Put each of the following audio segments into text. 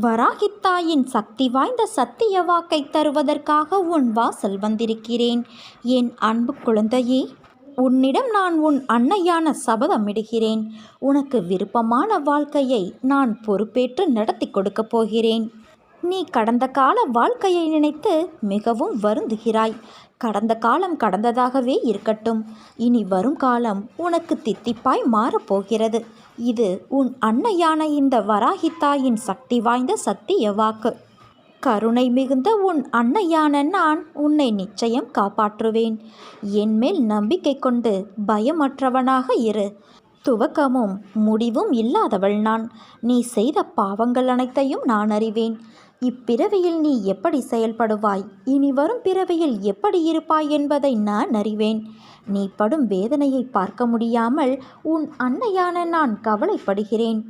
வராகித்தாயின் சக்தி வாய்ந்த சத்திய வாக்கை தருவதற்காக உன் வாசல் வந்திருக்கிறேன். என் அன்பு குழந்தையே உன்னிடம் நான் உன் அன்னையான சபதமிடுகிறேன். உனக்கு விருப்பமான வாழ்க்கையை நான் பொறுப்பேற்று நடத்தி கொடுக்கப் போகிறேன். நீ கடந்த கால வாழ்க்கையை நினைத்து மிகவும் வருந்துகிறாய். கடந்த காலம் கடந்ததாகவே இருக்கட்டும். இனி வரும் காலம் உனக்கு தித்திப்பாய் மாறப்போகிறது. இது உன் அன்னையான இந்த வராகித்தாயின் சக்தி வாய்ந்த சத்திய வாக்கு. கருணை மிகுந்த உன் அன்னையான நான் உன்னை நிச்சயம் காப்பாற்றுவேன். என்மேல் நம்பிக்கை கொண்டு பயமற்றவனாக இரு. துவக்கமும் முடிவும் இல்லாதவள் நான். நீ செய்த பாவங்கள் அனைத்தையும் நான் அறிவேன். இப்பிறவியில் நீ எப்படி செயல்படுவாய்? இனி வரும் பிறவியில் எப்படி இருப்பாய் என்பதை நான் அறிவேன். நீ படும் வேதனையை பார்க்க முடியாமல் உன் அன்னையான நான் கவலைப்படுகிறேன்.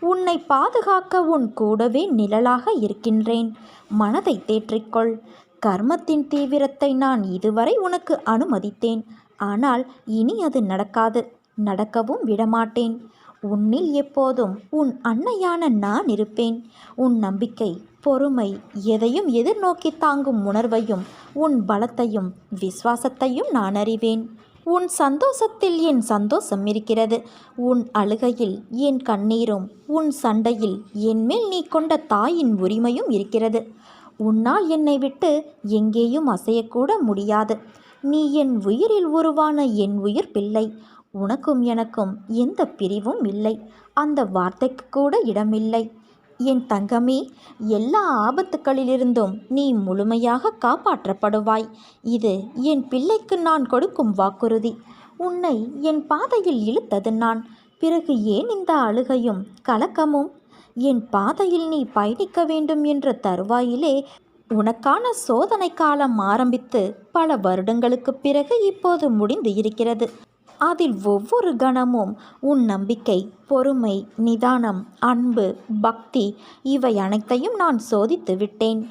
உன்னை பாதுகாக்க உன் கூடவே நிழலாக இருக்கின்றேன். மனதை தேற்றிக்கொள். கர்மத்தின் தீவிரத்தை நான் இதுவரை உனக்கு அனுமதித்தேன். ஆனால் இனி அது நடக்காது. நடக்கவும் விடமாட்டேன். உன்னில் எப்போதும் உன் அன்னையான நான் இருப்பேன். உன் நம்பிக்கை பொறுமை எதையும் எதிர்நோக்கி தாங்கும் உணர்வையும் உன் பலத்தையும் விசுவாசத்தையும் நான் அறிவேன். உன் சந்தோஷத்தில் என் சந்தோஷம் இருக்கிறது. உன் அழுகையில் என் கண்ணீரும் உன் சண்டையில் என்மேல் நீ கொண்ட தாயின் உரிமையும் இருக்கிறது. உன்னால் என்னை விட்டு எங்கேயும் அசையக்கூட முடியாது. நீ என் உயிரில் உருவான என் உயிர் பிள்ளை. உனக்கும் எனக்கும் எந்த பிரிவும் இல்லை. அந்த வார்த்தைக்கு கூட இடமில்லை. என் தங்கமே எல்லா ஆபத்துக்களிலிருந்தும் நீ முழுமையாக காப்பாற்றப்படுவாய். இது என் பிள்ளைக்கு நான் கொடுக்கும் வாக்குறுதி. உன்னை என் பாதையில் இழுத்தது நான். பிறகு ஏன் இந்த அழுகையும் கலக்கமும்? என் பாதையில் நீ பயணிக்க வேண்டும் என்ற தருவாயிலே உனக்கான சோதனை காலம் ஆரம்பித்து பல வருடங்களுக்கு பிறகு இப்போது முடிந்து இருக்கிறது. அதில் ஒவ்வொரு கணமும் உன் நம்பிக்கை பொறுமை நிதானம் அன்பு பக்தி இவை அனைத்தையும் நான் சோதித்து விட்டேன்.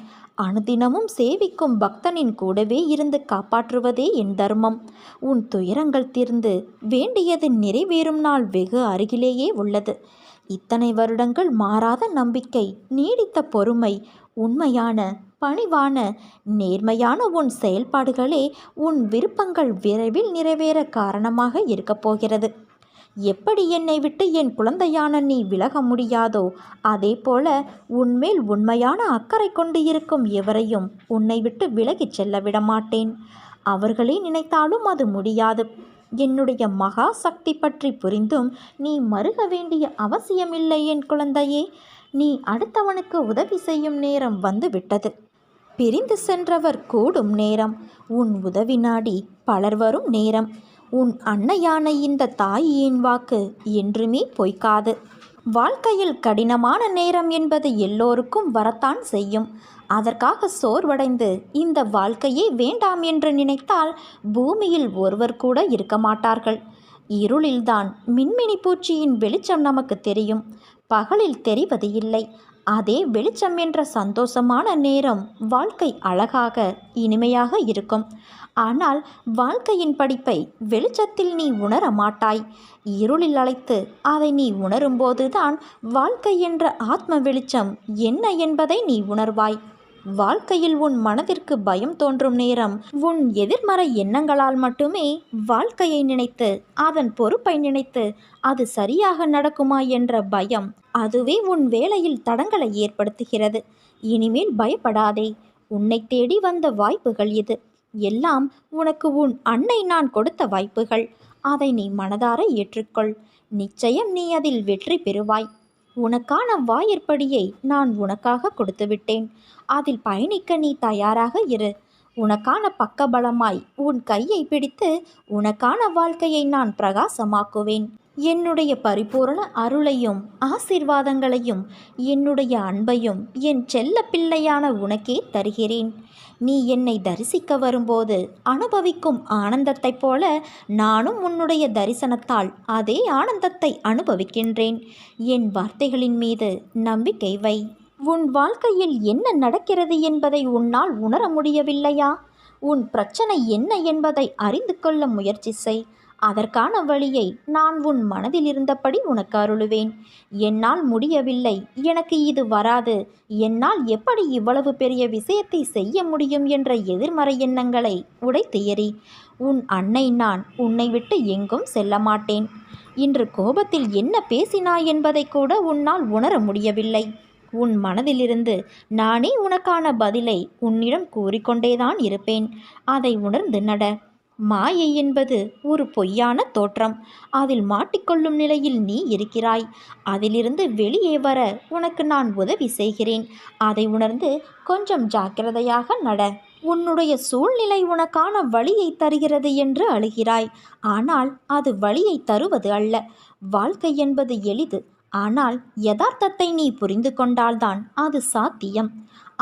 அனுதினமும் சேவிக்கும் பக்தனின் கூடவே இருந்து காப்பாற்றுவதே என் தர்மம். உன் துயரங்கள் தீர்ந்து வேண்டியது நிறைவேறும் நாள் வெகு அருகிலேயே உள்ளது. இத்தனை வருடங்கள் மாறாத நம்பிக்கை நீடித்த பொறுமை உண்மையான பணிவான நேர்மையான உன் செயல்பாடுகளே உன் விருப்பங்கள் விரைவில் நிறைவேற காரணமாக இருக்கப் போகிறது. எப்படி என்னை விட்டு என் குழந்தையான நீ விலக முடியாதோ அதே போல உன்மேல் உண்மையான அக்கறை கொண்டு இருக்கும் எவரையும் உன்னை விட்டு விலகிச் செல்ல விட மாட்டேன் அவர்களே நினைத்தாலும் அது முடியாது. என்னுடைய மகா சக்தி பற்றி புரிந்தும் நீ மருக வேண்டிய அவசியமில்லை என் குழந்தையே. நீ அடுத்தவனுக்கு உதவி செய்யும் நேரம் வந்து விட்டது. பிரிந்து சென்றவர் கூடும் நேரம். உன் உதவி நாடி பலர் வரும் நேரம். உன் அன்னையான இந்த தாயின் வாக்கு என்றுமே பொய்க்காது. வாழ்க்கையில் கடினமான நேரம் என்பது எல்லோருக்கும் வரத்தான் செய்யும். அதற்காக சோர்வடைந்து இந்த வாழ்க்கையே வேண்டாம் என்று நினைத்தால் பூமியில் ஒருவர் கூட இருக்க மாட்டார்கள். இருளில்தான் மின்மினி பூச்சியின் வெளிச்சம் நமக்கு தெரியும். பகலில் தெரிவது இல்லை. அதே வெளிச்சம் என்ற சந்தோஷமான நேரம் வாழ்க்கை அழகாக இனிமையாக இருக்கும். ஆனால் வாழ்க்கையின் படிப்பை வெளிச்சத்தில் நீ உணர மாட்டாய். இருளில் அழைத்து அதை நீ உணரும்போதுதான் வாழ்க்கை என்ற ஆத்ம வெளிச்சம் என்ன என்பதை நீ உணர்வாய். வாழ்க்கையில் உன் மனதிற்கு பயம் தோன்றும் நேரம். உன் எதிர்மறை எண்ணங்களால் மட்டுமே வாழ்க்கையை நினைத்து அதன் பொறுப்பை நினைத்து அது சரியாக நடக்குமா என்ற பயம் அதுவே உன் வேலையில் தடங்களை ஏற்படுத்துகிறது. இனிமேல் பயப்படாதே. உன்னை தேடி வந்த வாய்ப்புகள் இது. எல்லாம் உனக்கு உன் அன்னை நான் கொடுத்த வாய்ப்புகள். அதை நீ மனதார ஏற்றுக்கொள். நிச்சயம் நீ அதில் வெற்றி பெறுவாய். உனக்கான வாயிற்படியை நான் உனக்காக கொடுத்துவிட்டேன். அதில் பயணிக்க நீ தயாராக இரு. உனக்கான பக்கபலமாய் உன் கையை பிடித்து உனக்கான வாழ்க்கையை நான் பிரகாசமாக்குவேன். என்னுடைய பரிபூரண அருளையும் ஆசீர்வாதங்களையும் என்னுடைய அன்பையும் என் செல்ல பிள்ளையான உனக்கே தருகிறேன். நீ என்னை தரிசிக்க வரும்போது அனுபவிக்கும் ஆனந்தத்தைப் போல நானும் உன்னுடைய தரிசனத்தால் அதே ஆனந்தத்தை அனுபவிக்கின்றேன். என் வார்த்தைகளின் மீது நம்பிக்கை வை. உன் வாழ்க்கையில் என்ன நடக்கிறது என்பதை உன்னால் உணர முடியவில்லையா? உன் பிரச்சனை என்ன என்பதை அறிந்து கொள்ள முயற்சி செய். அதற்கான வழியை நான் உன் மனதில் இருந்தபடி உனக்கு அருளுவேன். என்னால் முடியவில்லை. எனக்கு இது வராது. என்னால் எப்படி இவ்வளவு பெரிய விஷயத்தை செய்ய முடியும் என்ற எதிர்மறை எண்ணங்களை உடைத்து எறி உன் அன்னை நான் உன்னை விட்டு எங்கும் செல்ல மாட்டேன். இன்று கோபத்தில் என்ன பேசினாய் என்பதை கூட உன்னால் உணர முடியவில்லை. உன் மனதிலிருந்து நானே உனக்கான பதிலை உன்னிடம் கூறிக்கொண்டேதான் இருப்பேன். அதை உணர்ந்து நட. மாயை என்பது ஒரு பொய்யான தோற்றம். அதில் மாட்டிக்கொள்ளும் நிலையில் நீ இருக்கிறாய். அதிலிருந்து வெளியே வர உனக்கு நான் உதவி செய்கிறேன். அதை உணர்ந்து கொஞ்சம் ஜாக்கிரதையாக நட. உன்னுடைய சூழ்நிலை உனக்கான வழியை தருகிறது என்று அழுகிறாய். ஆனால் அது வழியை தருவது அல்ல. வாழ்க்கை என்பது எளிது. ஆனால் யதார்த்தத்தை நீ புரிந்து கொண்டால்தான் அது சாத்தியம்.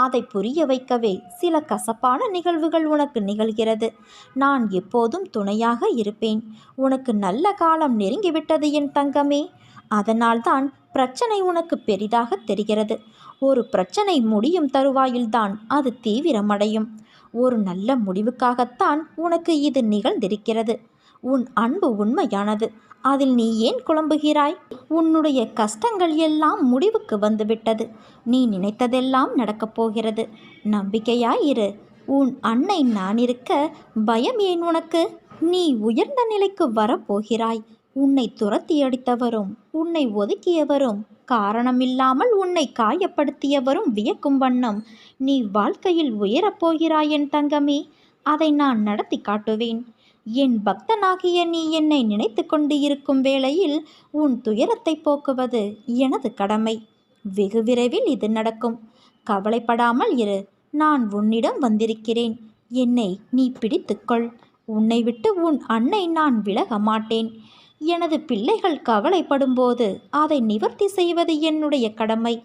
அதை புரிய வைக்கவே சில கசப்பான நிகழ்வுகள் உனக்கு நிகழ்கிறது. நான் எப்போதும் துணையாக இருப்பேன். உனக்கு நல்ல காலம் நெருங்கிவிட்டது என் தங்கமே. அதனால்தான் பிரச்சனை உனக்கு பெரிதாக தெரிகிறது. ஒரு பிரச்சனை முடியும் தருவாயில்தான் அது தீவிரமடையும். ஒரு நல்ல முடிவுக்காகத்தான் உனக்கு இது நிகழ்ந்திருக்கிறது. உன் அன்பு உண்மையானது. அதில் நீ ஏன் குழம்புகிறாய்? உன்னுடைய கஷ்டங்கள் எல்லாம் முடிவுக்கு வந்துவிட்டது. நீ நினைத்ததெல்லாம் நடக்கப் போகிறது. நம்பிக்கையாயிரு உன் அன்னை நான் இருக்க பயம் ஏன் உனக்கு? நீ உயர்ந்த நிலைக்கு வரப்போகிறாய். உன்னை துரத்தி அடித்தவரும் உன்னை ஒதுக்கியவரும் காரணமில்லாமல் உன்னை காயப்படுத்தியவரும் வியக்கும் வண்ணம் நீ வாழ்க்கையில் உயரப்போகிறாய் என் தங்கமே. அதை நான் நடத்தி காட்டுவேன். என் பக்தனாகிய நீ என்னை நினைத்து கொண்டு இருக்கும் வேளையில் உன் துயரத்தை போக்குவது எனது கடமை. வெகு விரைவில் இது நடக்கும். கவலைப்படாமல் இரு. நான் உன்னிடம் வந்திருக்கிறேன். என்னை நீ பிடித்துக்கொள் உன்னை விட்டு உன் அன்னை நான் விலக மாட்டேன். எனது பிள்ளைகள் கவலைப்படும்போது அதை நிவர்த்தி செய்வது என்னுடைய கடமை.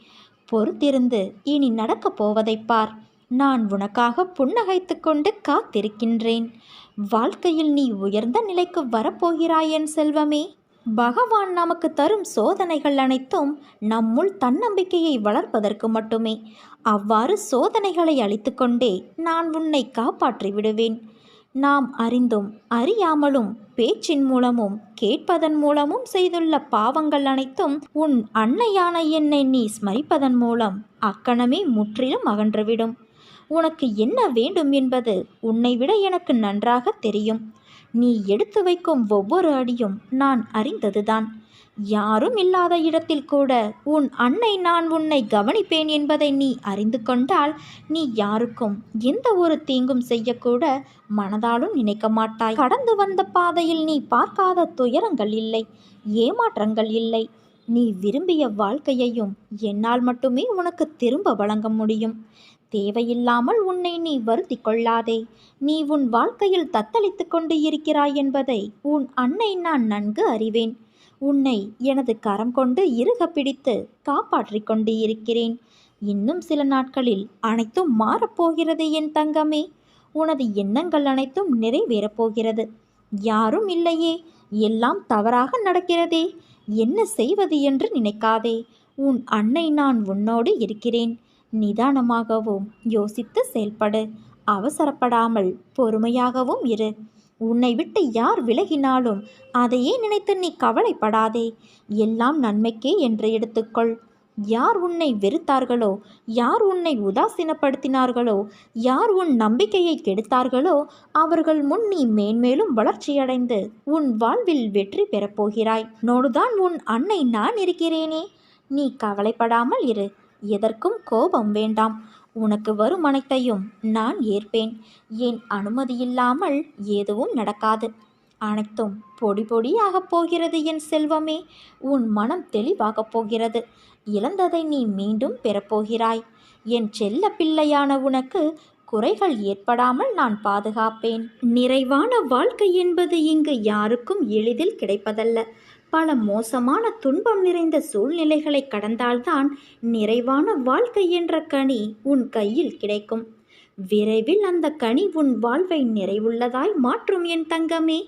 பொறுத்திருந்து இனி நடக்கப் போவதைப் பார். நான் உனக்காக புன்னகைத்து கொண்டு காத்திருக்கின்றேன். வாழ்க்கையில் நீ உயர்ந்த நிலைக்கு வரப்போகிறாய் என் செல்வமே. பகவான் நமக்கு தரும் சோதனைகள் அனைத்தும் நம்முள் தன்னம்பிக்கையை வளர்ப்பதற்கு மட்டுமே. அவ்வாறு சோதனைகளை அளித்துக்கொண்டே நான் உன்னை காப்பாற்றி விடுவேன். நாம் அறிந்தும் அறியாமலும் பேச்சின் மூலமும் கேட்பதன் மூலமும் செய்துள்ள பாவங்கள் அனைத்தும் உன் அன்னையான என்னை நீ ஸ்மரிப்பதன் மூலம் அக்கணமே முற்றிலும் அகன்றுவிடும். உனக்கு என்ன வேண்டும் என்பது உன்னை விட எனக்கு நன்றாக தெரியும். நீ எடுத்து வைக்கும் ஒவ்வொரு அடியும் நான் அறிந்ததுதான். யாரும் இல்லாத இடத்தில் கூட உன் அன்னை நான் உன்னை கவனிப்பேன் என்பதை நீ அறிந்து கொண்டால் நீ யாருக்கும் எந்த ஒரு தீங்கும் செய்யக்கூட மனதாலும் நினைக்க மாட்டாய். கடந்து வந்த பாதையில் நீ பார்க்காத துயரங்கள் இல்லை ஏமாற்றங்கள் இல்லை. நீ விரும்பிய வாழ்க்கையையும் என்னால் மட்டுமே உனக்கு திரும்ப வழங்க முடியும். தேவையில்லாமல் உன்னை நீ வருத்தி கொள்ளாதே நீ உன் வாழ்க்கையில் தத்தளித்து கொண்டு இருக்கிறாய் என்பதை உன் அன்னை நான் நன்கு அறிவேன். உன்னை எனது கரம் கொண்டு இறுக பிடித்து காப்பாற்றிக் கொண்டு இருக்கிறேன் இன்னும் சில நாட்களில் அனைத்தும் மாறப்போகிறது என் தங்கமே. உனது எண்ணங்கள் அனைத்தும் நிறைவேறப் போகிறது. யாரும் இல்லையே. எல்லாம் தவறாக நடக்கிறதே. என்ன செய்வது என்று நினைக்காதே. உன் அன்னை நான் உன்னோடு இருக்கிறேன். நிதானமாகவும் யோசித்து செயல்படு. அவசரப்படாமல் பொறுமையாகவும் இரு. உன்னை விட்டு யார் விலகினாலும் அதையே நினைத்து நீ கவலைப்படாதே. எல்லாம் நன்மைக்கே என்று எடுத்துக்கொள். யார் உன்னை வெறுத்தார்களோ யார் உன்னை உதாசீனப்படுத்தினார்களோ யார் உன் நம்பிக்கையை கெடுத்தார்களோ அவர்கள் முன் நீ மேன்மேலும் வளர்ச்சியடைந்து உன் வாழ்வில் வெற்றி பெறப்போகிறாய். நோடுதான் உன் அன்னை நான் இருக்கிறேனே. நீ கவலைப்படாமல் இரு. எதற்கும் கோபம் வேண்டாம். உனக்கு வரும் அனைத்தையும் நான் ஏற்பேன். என் அனுமதியில்லாமல் எதுவும் நடக்காது. அனைத்தும் பொடி பொடியாகப் போகிறது என் செல்வமே. உன் மனம் தெளிவாகப் போகிறது. இழந்ததை நீ மீண்டும் பெறப்போகிறாய். என் செல்ல பிள்ளையான உனக்கு குறைகள் ஏற்படாமல் நான் பாதுகாப்பேன். நிறைவான வாழ்க்கை என்பது இங்கு யாருக்கும் எளிதில் கிடைப்பதல்ல. பல மோசமான துன்பம் நிறைந்த சூழ்நிலைகளை கடந்தால்தான் நிறைவான வாழ்க்கை என்ற கனி உன் கையில் கிடைக்கும். விரைவில் அந்த கனி உன் வாழ்வை நிறைவுள்ளதாய் மாற்றும் என் தங்கமே.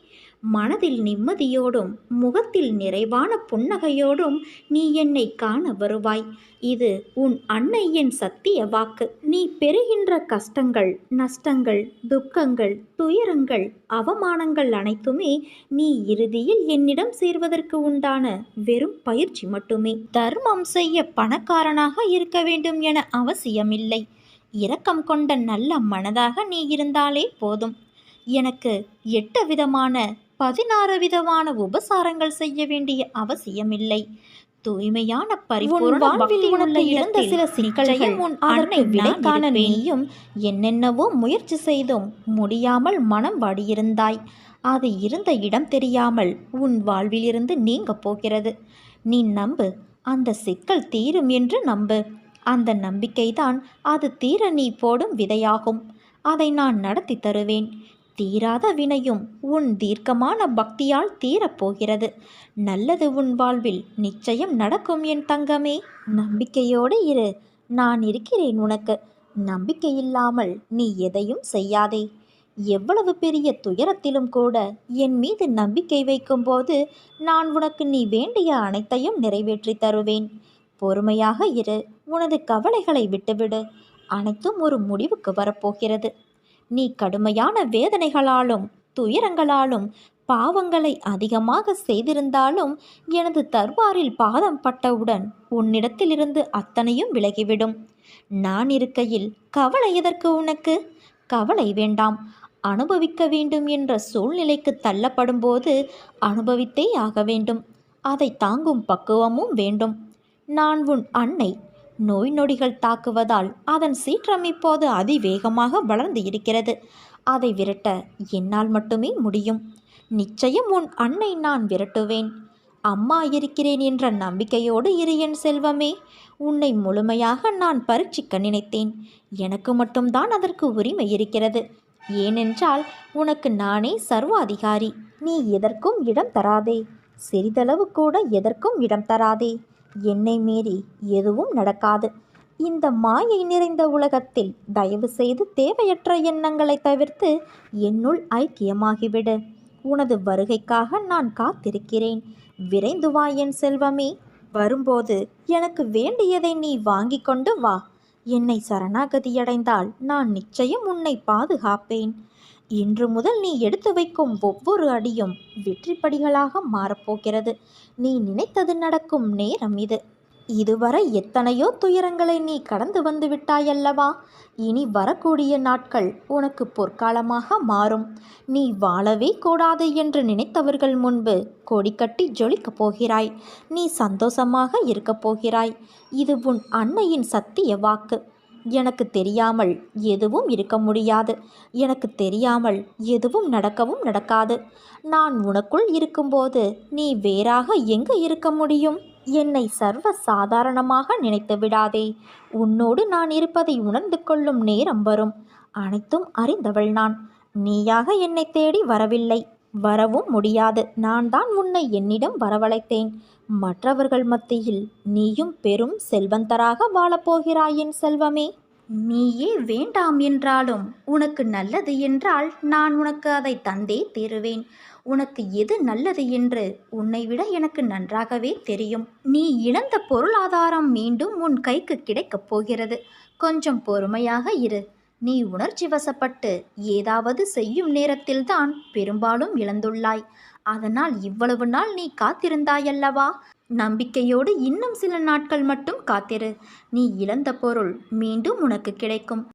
மனதில் நிம்மதியோடும் முகத்தில் நிறைவான புன்னகையோடும் நீ என்னை காண வருவாய். இது உன் அன்னையின் சத்திய வாக்கு. நீ பெறுகின்ற கஷ்டங்கள் நஷ்டங்கள் துக்கங்கள் துயரங்கள் அவமானங்கள் அனைத்துமே நீ இறுதியில் என்னிடம் சேர்வதற்கு உண்டான வெறும் பயிற்சி மட்டுமே. தர்மம் செய்ய பணக்காரனாக இருக்க வேண்டும் என அவசியமில்லை. இரக்கம் கொண்ட நல்ல மனதாக நீ இருந்தாலே போதும். எனக்கு எட்டு விதமான பதினாறு விதமான உபசாரங்கள் செய்ய வேண்டிய அவசியமில்லை. தூய்மையான இடத்தில் சில சிக்கல்கள் நிச்சயம் உன் அதற்கு அன்னை விடை நான் காண இருப்பேன். நீயும் என்னென்னவோ முயற்சி செய்தும் முடியாமல் மனம் வாடியிருந்தாய். அது இருந்த இடம் தெரியாமல் உன் வாழ்விலிருந்து நீங்க போகிறது. நீ நம்பு அந்த சிக்கல் தீரும் என்று நம்பு. அந்த நம்பிக்கைதான் அது தீர நீ போடும் விதையாகும். அதை நான் நடத்தி தருவேன். தீராத வினையும் உன் தீர்க்கமான பக்தியால் தீரப்போகிறது. நல்லது உன் வாழ்வில் நிச்சயம் நடக்கும் என் தங்கமே. நம்பிக்கையோடு இரு. நான் இருக்கிறேன் உனக்கு. நம்பிக்கை இல்லாமல் நீ எதையும் செய்யாதே. எவ்வளவு பெரிய துயரத்திலும் கூட என் மீது நம்பிக்கை வைக்கும்போது நான் உனக்கு நீ வேண்டிய அனைத்தையும் நிறைவேற்றி தருவேன். பொறுமையாக இரு. உனது கவலைகளை விட்டுவிடு. அனைத்தும் ஒரு முடிவுக்கு வரப்போகிறது. நீ கடுமையான வேதனைகளாலும் துயரங்களாலும் பாவங்களை அதிகமாக செய்திருந்தாலும் எனது தர்பாரில் பாதம் பட்டவுடன் உன்னிடத்திலிருந்து அத்தனையும் விலகிவிடும். நான் இருக்கையில் கவலை எதற்கு உனக்கு? கவலை வேண்டாம். அனுபவிக்க வேண்டும் என்ற சூழ்நிலைக்கு தள்ளப்படும்போது அனுபவித்தே ஆக வேண்டும். அதை தாங்கும் பக்குவமும் வேண்டும். நான் உன் அன்னை. நோய் நொடிகள் தாக்குவதால் அதன் சீற்றம் இப்போது அதிவேகமாக வளர்ந்து இருக்கிறது. அதை விரட்ட என்னால் மட்டுமே முடியும். நிச்சயம் உன் அன்னை நான் விரட்டுவேன். அம்மா இருக்கிறேன் என்ற நம்பிக்கையோடு இரு என் செல்வமே. உன்னை முழுமையாக நான் பரீட்சிக்க நினைத்தேன். எனக்கு மட்டும்தான் அதற்கு உரிமை இருக்கிறது. ஏனென்றால் உனக்கு நானே சர்வாதிகாரி. நீ எதற்கும் இடம் தராதே. சிறிதளவு கூட எதற்கும் இடம் தராதே. என்னை மீறி எதுவும் நடக்காது. இந்த மாயை நிறைந்த உலகத்தில் தயவு செய்து தேவையற்ற எண்ணங்களை தவிர்த்து என்னுள் ஐக்கியமாகிவிடு. உனது வருகைக்காக நான் காத்திருக்கிறேன். விரைந்து வா என் செல்வமே. வரும்போது எனக்கு வேண்டியதை நீ வாங்கி கொண்டு வா. என்னை சரணாகதியடைந்தால் நான் நிச்சயம் உன்னை பாதுகாப்பேன். இன்று முதல் நீ எடுத்து வைக்கும் ஒவ்வொரு அடியும் வெற்றிப்படிகளாக மாறப்போகிறது. நீ நினைத்தது நடக்கும் நேரம் இது. இதுவரை எத்தனையோ துயரங்களை நீ கடந்து வந்து விட்டாயல்லவா? இனி வரக்கூடிய நாட்கள் உனக்கு பொற்காலமாக மாறும். நீ வாழவே கூடாது என்று நினைத்தவர்கள் முன்பு கொடிக்கட்டி ஜொலிக்கப் போகிறாய். நீ சந்தோஷமாக இருக்கப் போகிறாய். இது உன் அன்னையின் சத்திய வாக்கு. எனக்கு தெரியாமல் எதுவும் இருக்க முடியாது. எனக்கு தெரியாமல் எதுவும் நடக்கவும் நடக்காது. நான் உனக்குள் இருக்கும்போது நீ வேறாக எங்கு இருக்க முடியும்? என்னை சர்வ சாதாரணமாக நினைத்து விடாதே. உன்னோடு நான் இருப்பதை உணர்ந்து கொள்ளும் நேரம் வரும். அனைத்தும் அறிந்தவள் நான். நீயாக என்னை தேடி வரவில்லை. வரவும் முடியாது. நான் தான் உன்னை என்னிடம் வரவழைத்தேன். மற்றவர்கள் மத்தியில் நீயும் பெரும் செல்வந்தராக வாழப்போகிறாய் என் செல்வமே. நீயே வேண்டாம் என்றாலும் உனக்கு நல்லது என்றால் நான் உனக்கு அதை தந்தே தருவேன். உனக்கு எது நல்லது என்று உன்னை விட எனக்கு நன்றாகவே தெரியும். நீ இழந்த பொருளாதாரம் மீண்டும் உன் கைக்கு கிடைக்கப் போகிறது. கொஞ்சம் பொறுமையாக இரு. நீ உணர்ச்சி வசப்பட்டு ஏதாவது செய்யும் நேரத்தில்தான் பெரும்பாலும் இழந்துள்ளாய். அதனால் இவ்வளவு நாள் நீ காத்திருந்தாயல்லவா? நம்பிக்கையோடு இன்னும் சில நாட்கள் மட்டும் காத்திரு. நீ இழந்த பொருள் மீண்டும் உனக்கு கிடைக்கும்.